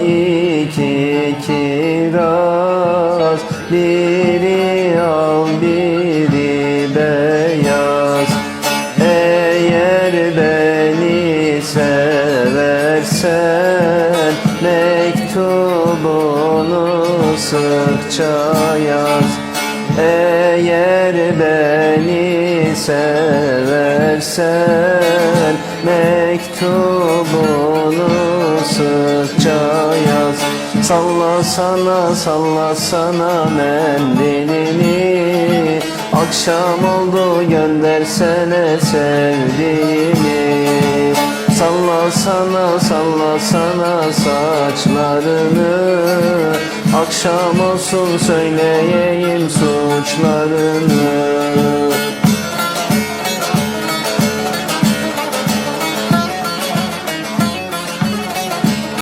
iki kiraz Biri al biri beyaz. Eğer beni seversen Mektubunu sıkça yaz. Eğer beni seversen Mektubunu sıkça yaz Sallasana sallasana mendilini. Akşam oldu göndersene sevdiğini Sallasana sallasana saçlarını. Akşam olsun söyleyeyim suçlarını